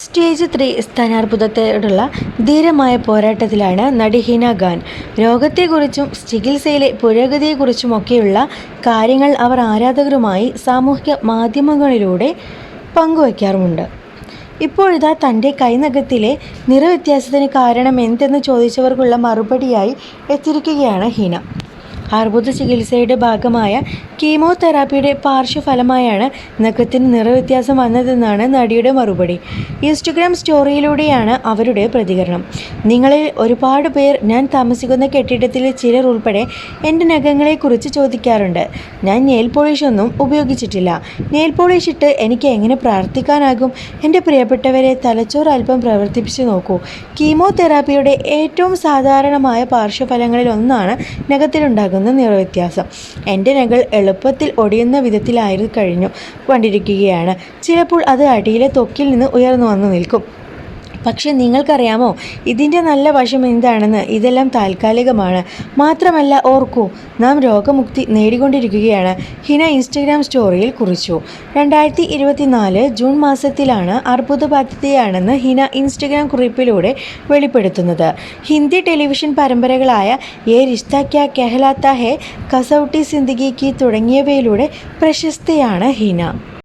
Stage three സ്ഥാനാർബുദത്തോടുള്ള ധീരമായ പോരാട്ടത്തിലാണ് നടി ഹിന ഖാൻ. രോഗത്തെക്കുറിച്ചും ചികിത്സയിലെ പുരോഗതിയെക്കുറിച്ചുമൊക്കെയുള്ള കാര്യങ്ങൾ അവർ ആരാധകരുമായി സാമൂഹിക മാധ്യമങ്ങളിലൂടെ പങ്കുവയ്ക്കാറുമുണ്ട് ഇപ്പോഴിതാ തന്റെ കൈനഖത്തിലെ നിറവ്യത്യാസത്തിന് കാരണം എന്തെന്ന് ചോദിച്ചവർക്കുള്ള മറുപടിയായി എത്തിയിരിക്കുകയാണ് ഹിന. അർബുദ ചികിത്സയുടെ ഭാഗമായ കീമോതെറാപ്പിയുടെ പാർശ്വഫലമായാണ് നഖത്തിന് നിറവ്യത്യാസം വന്നതെന്നാണ് നടിയുടെ മറുപടി. ഇൻസ്റ്റഗ്രാം സ്റ്റോറിയിലൂടെയാണ് അവരുടെ പ്രതികരണം. നിങ്ങളിൽ ഒരുപാട് പേർ ഞാൻ താമസിക്കുന്ന കെട്ടിടത്തിലെ ചിലർ ഉൾപ്പെടെ എന്റെ നഖങ്ങളെക്കുറിച്ച് ചോദിക്കാറുണ്ട്. ഞാൻ നെയിൽ പോളിഷ് ഒന്നും ഉപയോഗിച്ചിട്ടില്ല. നെയിൽ പോളിഷ് ഇട്ട് എനിക്ക് എങ്ങനെ പ്രാർത്ഥിക്കാനാകും? എന്റെ പ്രിയപ്പെട്ടവരെ തലച്ചോറ് അല്പം പ്രവർത്തിപ്പിച്ച് നോക്കൂ. കീമോതെറാപ്പിയുടെ ഏറ്റവും സാധാരണമായ പാർശ്വഫലങ്ങളിൽ ഒന്നാണ് നഖത്തിലുണ്ടാകുന്ന നിറവ്യത്യാസം. എന്റെ നകൾ എളുപ്പത്തിൽ ഒടിയുന്ന വിധത്തിലായിരുന്നു കഴിഞ്ഞു കൊണ്ടിരിക്കുകയാണ്. ചിലപ്പോൾ അത് അടിയിലെ തൊക്കിൽ നിന്ന് ഉയർന്നു വന്നു നിൽക്കും. പക്ഷെ നിങ്ങൾക്കറിയാമോ ഇതിന്റെ നല്ല വശം എന്താണെന്ന് ഇതെല്ലാം താൽക്കാലികമാണ്. മാത്രമല്ല ഓർക്കൂ നാം രോഗമുക്തി നേടിക്കൊണ്ടിരിക്കുകയാണ്. ഹിന ഇൻസ്റ്റഗ്രാം സ്റ്റോറിയിൽ കുറിച്ചു. രണ്ടായിരത്തി ഇരുപത്തിനാല് ജൂൺ മാസത്തിലാണ് അർബുദബാധിതയാണെന്ന് ഹിന ഇൻസ്റ്റഗ്രാം കുറിപ്പിലൂടെ വെളിപ്പെടുത്തുന്നത്. ഹിന്ദി ടെലിവിഷൻ പരമ്പരകളായ ഏ റിശ്ത ക്യാ കെഹലാത്ത ഹെ കസൌട്ടി സിന്ദഗി തുടങ്ങിയവയിലൂടെ പ്രശസ്തയാണ് ഹിന.